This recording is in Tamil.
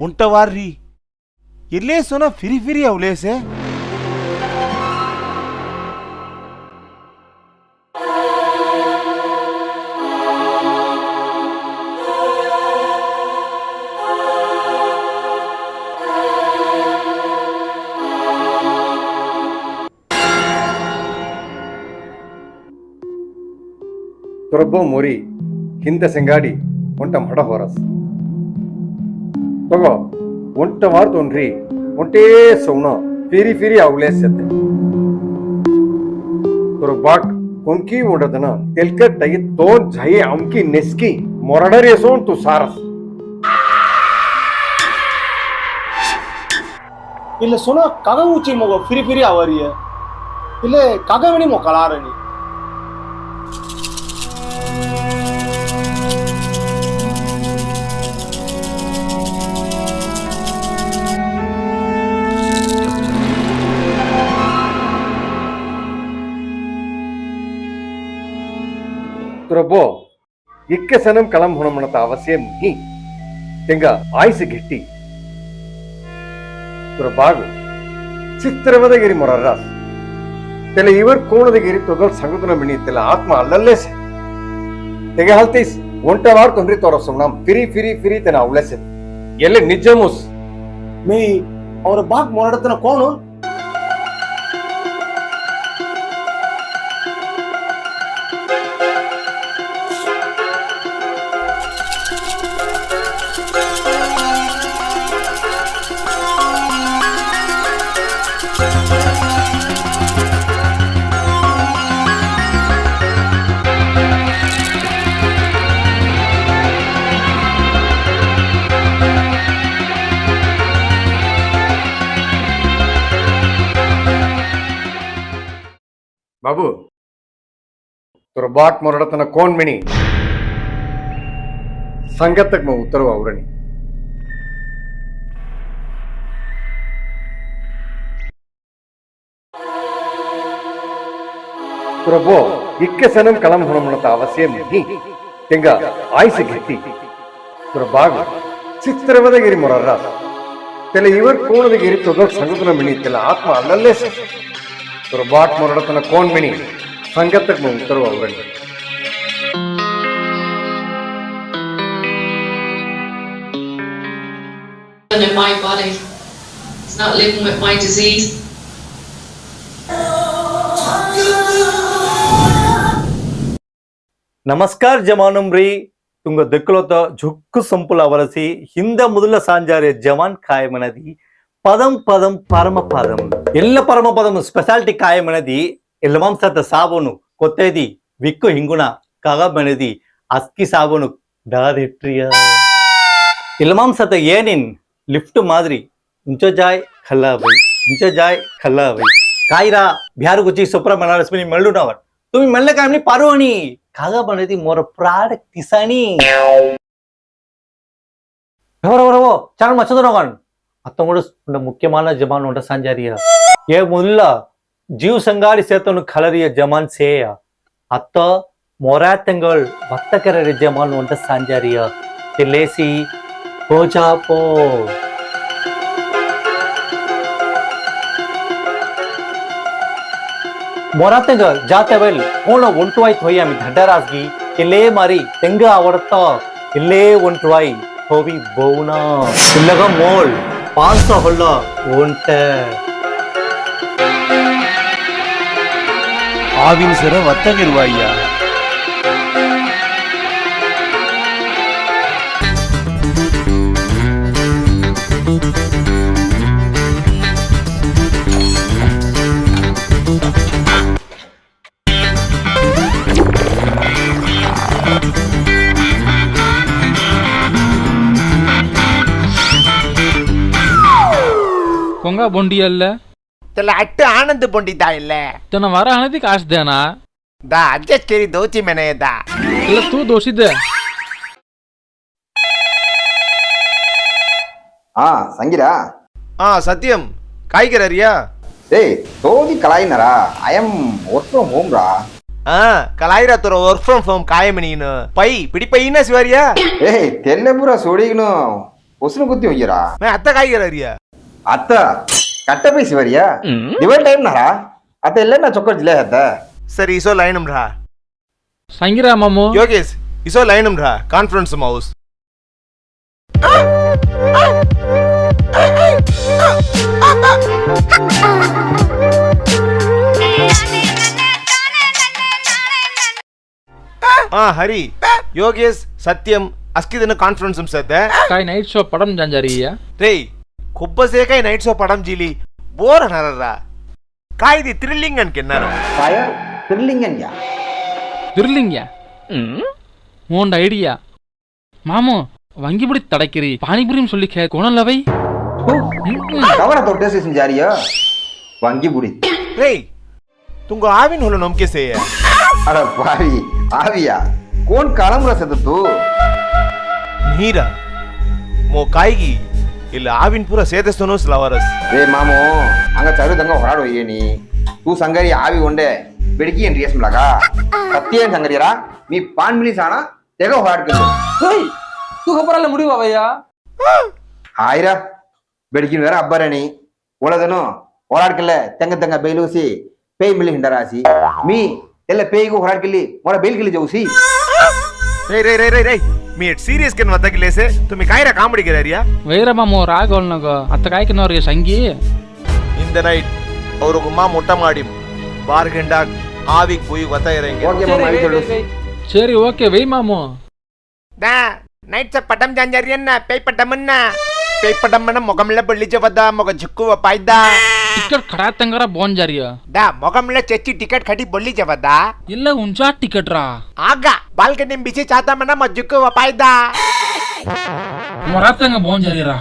ಉಂಟವಾರ್ರಿ ಎಲ್ಲೇ ಸೋನ ಫಿರಿ ಫಿರಿ ಅವಲೇಸೆ ತೊರಬ್ಬೋ ಮೊರಿ ಹಿಂದೆ ಸೆಂಗಾಡಿ ಒಂಟ ಮಡ ಹೊರಸ್ ತಗೋ ಒಂಟ ಮಾರ್ ತೊಂಡ್ರಿ ಒಂಟೇ ಸೌಣ ಫಿರಿ ಫಿರಿ ಅವಲೇಸತ್ತೆ ತೊರ ಬಾಟ್ ಕೊಂಕಿ ಉಂಡದನ ತೆಲ್ಕಟ್ಟಾಗಿ ತೋನ್ ಝೈ ಅಂಕಿ ನೆಸ್ಕಿ ಮೊರಡರಿ ಸೋನ್ ತು ಸಾರಸ್ ಇಲ್ಲ ಸುನ ಕಗ ಉಚ್ಚಿ ಮಗ ಫಿರಿ ಫಿರಿ ಅವರಿಯ ಇಲ್ಲೇ ಕಗವಿನಿ ಮೊಕಲಾರನಿ ತುರಬ್ಬೋ ಇಕ್ಕೆ ಸನಂ ಕಳಂ ಹೊಣಮಣತ ಅವಶ್ಯಂ ಹಿ ತೆಂಗ ಆಯ್ಸು ಗೆಟ್ಟಿ ತುರ ಬಾಗು ಚಿತ್ರವದಗಿರಿ ಮೊರರ್ರಾಸ್ ತೆಲ ಇವರ್ ಕೋಣದಗಿರಿ ತೊದಲ್ ಸಂಗುತನ ಮಿಣಿ ತೆಲ ಆತ್ಮ ಅಲ್ಲಲ್ಲೇ ಸೆ ತೆಗೆ ಹಲ್ತೀಸ್ ಒಂಟ ವಾರ ತೊಂದ್ರಿ ತೋರಸಂ ನಮ್ ಫಿರಿ ಫಿರಿ ಫಿರಿ ತೆನ ಅವಳೆಸೆ ಎಲ್ಲಿ ನಿಜಮುಸ್ ಮೇ ಅವ್ರ ಬಾಕ್ ಮೊರಡತನ ಕೋನು ಬಾಬು. ತುರ್ಬಾಟ್ ಮೊರಡತನ ಕೋಣ್ಮಿಣಿ ಸಂಗತಕ್ಕೆ ಮಾ ಉತ್ತರ ಔರಣಿ. ಪ್ರಭು ಇಕ್ಕಸನಂ ಕಲಂ ಹೊಣಮಣತ ಅವಶ್ಯಂ ತಿಂಗ ತೆಂಗ ಆಯ್ಸಿ ಗೆತ್ತಿ ಚಿತ್ರವದ ಗಿರಿ ಮೊರರ ತಲೆ ಇವರ್ ಕೋಣದಗಿರಿ ತೊದೋಕ್ ಸಂಗತನ ಮಿಣಿತ್ತಲ್ಲ ಆತ್ಮ ಅಲ್ಲಲ್ಲೇ ಸೆ ತುರ ಬಾಟ್ ಮೊರಡತನ ಕೋನ್ ಮಿಣಿ ಸಂಗತಕ್ ಮ ಉತ್ತರವು ಅವರಣಿ in my body. It's not living with my disease. ನಮಸ್ಕಾರ ಜಮಾನುಮ್ರಿ ತುಂಗ ದಕ್ಕಲೋತ ಜುಕ್ಕು ಸಂಪುಲ ಅವರಸಿ ಹಿಂದ ಮೊದಲ ಸಾಂಜಾರೆ ಜವಾನ್ ಖಾಯಮನದಿ పదం పదం పరమ పదం. ఎల్ల పరమ పదం స్పెషాలిటీ కాయమనేది ఇల్లమాంసత సాబును కొత్తది విక్కు హింగున కగమనేది అస్కి సాబును. దాదిట్రియా ఇల్లమాంసత ఏనిన్ లిఫ్ట్ మాదిరి ఇంచో ఉంచజాయ్ ఖల్లాబై జాయ్ ఖల్లాబై కాయిరా బిహార్ గుచ్చి సుబ్రహ్మణ్యస్మిని మెళ్ళునవర్. తుమి మెళ్ళ కాయమని పరువని అనేది మోర ప్రాడక్ట్ తిసని ఎవరెవరవో ఛానల్ మర్చిపోతున్నావు अतंकोड़ मुख्य जमान उंडसांजारिया मुल्ला जीव संगाड़ी से कलरिया जमान से अत मोरातंगल वत्तकर जमान उंडसांजारिया तिलेसी पोजा पो मोरातंग जातवेल कोण वंटवाई थोई आमी मारी तेंग आवडत किले वंटवाई होवी बोना मोल பாசகுள்ள உன்கிட்ட ஆவின் சிற வத்தகிருவாய்யா కొంగ బొండి இல்ல తెల్ల அட்டு ఆనంద్ బొండి దా இல்ல. తన వర అనేది కాస్ దేనా దా అడ్జస్ట్ కేరి దోచి మెనే దా ఇల్ల తూ దోషి దే ஆ சங்கீரா. ஆ சத்யம் காய்கறியா டேய் தோதி கலாயினரா? ஐ எம் ஒர்க் ஃப்ரம் ஹோம்ரா ஆ கலாயிரா துற ஒர்க் ஃப்ரம் ஹோம் காயமணின்னு. பை பிடி பையினா சிவாரியா ஏய் தென்னபுரா சொடிக்கணும். ஒசுன குத்தி வைக்கிறா. மே அத்தை காய்கறியா ಅತ್ತ ಕಟ್ಟ ಪೀಸ್ ಇವರಿಯ ದಿವಲ್ ಟೈಮ್ ನರಾ ಅತ್ತ ಇಲ್ಲ ನಾ ಚೊಕ್ಕ ಜಿಲ್ಲೆ ಹತ್ತ ಸರಿ ಇಸೋ ಲೈನ್ ರಾ ಸಂಗಿರಾ ಮಾಮು ಯೋಗೇಶ್ ಇಸೋ ಲೈನ್ ರಾ ಕಾನ್ಫರೆನ್ಸ್ ಮೌಸ್ ಆ ಹರಿ ಯೋಗೇಶ್ ಸತ್ಯಂ ಅಸ್ಕಿದನ ಕಾನ್ಫರೆನ್ಸ್ ಸದ್ದ ಕಾಯ್ ನೈಟ್ ಶೋ ಪಡಂ ಜಂಜಾರಿಯ ರೇಯ್ కుబ్బసేకై నైట్సో పడం జీలి బోర్ అనరరా కా ఇది థ్రిల్లింగ్ అని కిన్నారా ఫైర్ థ్రిల్లింగ్ అన్యా థ్రిల్లింగ్యా மோண்ட ஐடியா மாமோ வங்கி பிடி தடைக்கிறி பானிபுரியும் சொல்லி கே கோணல்லவை கவன தொட்டே சீசன் ஜாரியா வங்கி புடி டேய் துங்க ஆவின் ஹோல நம்கே செய்ய அட பாவி ஆவியா கோன் கலம்ரா செத்து தூ நீரா மோ காய்கி ಇಲ್ಲಿ ಆವಿನ ಪೂರ ಸೇತಸ್ತನು ಸ್ಲವರಸ್ ಏ ಮಾಮು ಹಂಗ ಚರುದಂಗ ಹೊರಾಡೋಯ್ಯೇನಿ ತೂ ಸಂಗರಿ ಆವಿ ಒಂಡೆ ಬೆಳಕಿ ಏನ್ ರೇಸ್ ಮಲಗ ಸತ್ಯೇನ್ ಸಂಗರಿಯರ ನೀ ಪಾನ್ ಮಿಲಿ ಸಾಣ ತೆಗ ಹೊರಾಡ್ಕೊಂಡು ಹೋಯ್ ತೂ ಹಬ್ಬರಲ್ಲ ಮುಡಿವಯ್ಯ ಆಯ್ರ ಬೆಳಕಿನ ಬೇರೆ ಹಬ್ಬರಣಿ ಒಳದನು ಹೊರಾಡ್ಕಲ್ಲ ತೆಂಗ ತೆಂಗ ಬೈಲೂಸಿ ಪೇಯ್ ಮಿಲಿ ಹಿಂಡರಾಸಿ ಮೀ ಎಲ್ಲ ಪೇಯ್ಗೂ ಹೊರಾಡ್ಕಲ್ಲಿ ಮೊರ ಬೈಲ್ಕಲ್ಲಿ ಜೋಸಿ ರೈ ರೈ ರೈ ರೈ ರೈ మీరు సీరియస్ కింద వద్దకి లేసే తుమ్మి కాయరా కామెడీకి దారియా ವೈರಮ್ಮ ರಾಗೋಲ್ ನಗೋ ಅತ್ತ ಕಾಯ್ಕಿನವ್ರಿಗೆ ಸಂಗಿ ಇನ್ ದ ನೈಟ್ ಅವ್ರಿಗುಮ್ಮ ಮೊಟ್ಟ ಮಾಡಿ ಬಾರ್ಗೆಂಡಾಗ್ ಆವಿಗ್ ಪೋಯಿ ಒತ್ತ ಇರಂಗೆ ஓகே மாமா அனுப்பிச்சு விடு சரி ஓகே வை மாமு దా నైట్ స పటం జాంజరియన్న పై పటమన్న పై పటమన్న మొగంలో పెళ్లి చెబద్దా మొగ చిక్కు పాయిద్దా ಟಿಕೆಟ್ ಕಡಾತಂಗರ ಬೋನ್ ಜಾರಿಯ ದ ಮೊಗಮ್ಲ ಚಚ್ಚಿ ಟಿಕೆಟ್ ಕಡಿ ಬೊಲ್ಲಿ ಜವದ ಇಲ್ಲ ಉಂಚಾ ಟಿಕೆಟ್ ರಾ ಆಗ ಬಾಲ್ಕನಿ ಬಿಸಿ ಚಾತಮನ ಮಜ್ಜುಕ್ಕು ವಪಾಯ್ದ ಮೊರಾತಂಗ ಬೋನ್ ಜಾರಿರಾ